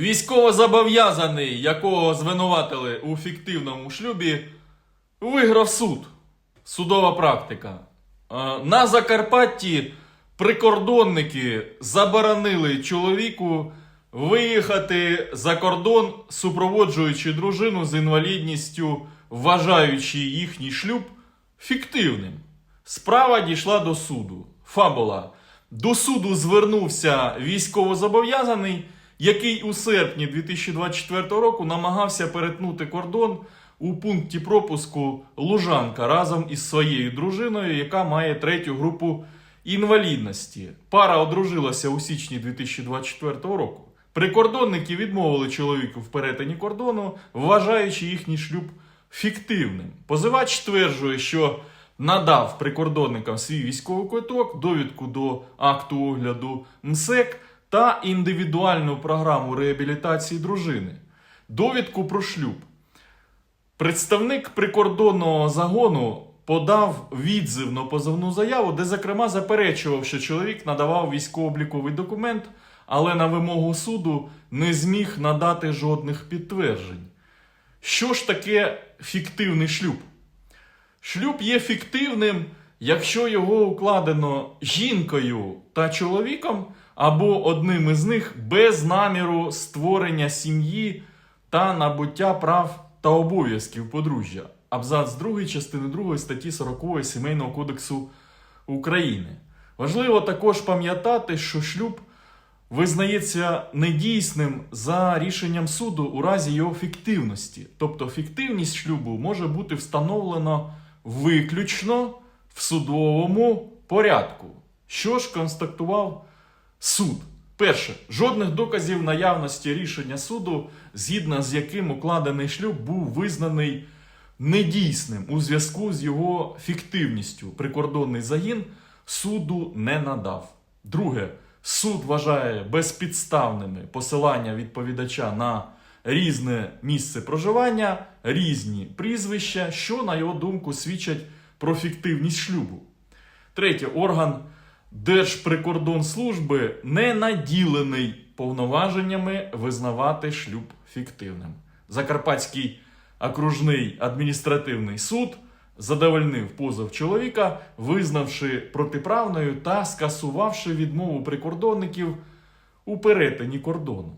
Військовозобов'язаний, якого звинуватили у фіктивному шлюбі, виграв суд. Судова практика. Е, На Закарпатті прикордонники заборонили чоловіку виїхати за кордон, супроводжуючи дружину з інвалідністю, вважаючи їхній шлюб фіктивним. Справа дійшла до суду. Фабула. До суду звернувся військовозобов'язаний, який у серпні 2024 року намагався перетнути кордон у пункті пропуску Лужанка разом із своєю дружиною, яка має третю групу інвалідності. Пара одружилася у січні 2024 року. Прикордонники відмовили чоловіку в перетині кордону, вважаючи їхній шлюб фіктивним. Позивач стверджує, що надав прикордонникам свій військовий квиток, довідку до акту огляду МСЕК та індивідуальну програму реабілітації дружини, довідку про шлюб. Представник прикордонного загону подав відзивно позовну заяву, де, зокрема, заперечував, що чоловік надавав військово-обліковий документ, але на вимогу суду не зміг надати жодних підтверджень. Що ж таке фіктивний шлюб? Шлюб є фіктивним, якщо його укладено жінкою та чоловіком, або одним із них без наміру створення сім'ї та набуття прав та обов'язків подружжя. Абзац 2 частини 2 статті 40 Сімейного кодексу України. Важливо також пам'ятати, що шлюб визнається недійсним за рішенням суду у разі його фіктивності. Тобто фіктивність шлюбу може бути встановлено виключно в судовому порядку. Що ж констатував суд? Перше, жодних доказів наявності рішення суду, згідно з яким укладений шлюб був визнаний недійсним у зв'язку з його фіктивністю. Прикордонний загін суду не надав. Друге, суд вважає безпідставними посилання відповідача на різне місце проживання, різні прізвища, що, на його думку, свідчать про фіктивність шлюбу. Третє, орган Держприкордонслужби не наділений повноваженнями визнавати шлюб фіктивним. Закарпатський окружний адміністративний суд задовольнив позов чоловіка, визнавши протиправною та скасувавши відмову прикордонників у перетині кордону.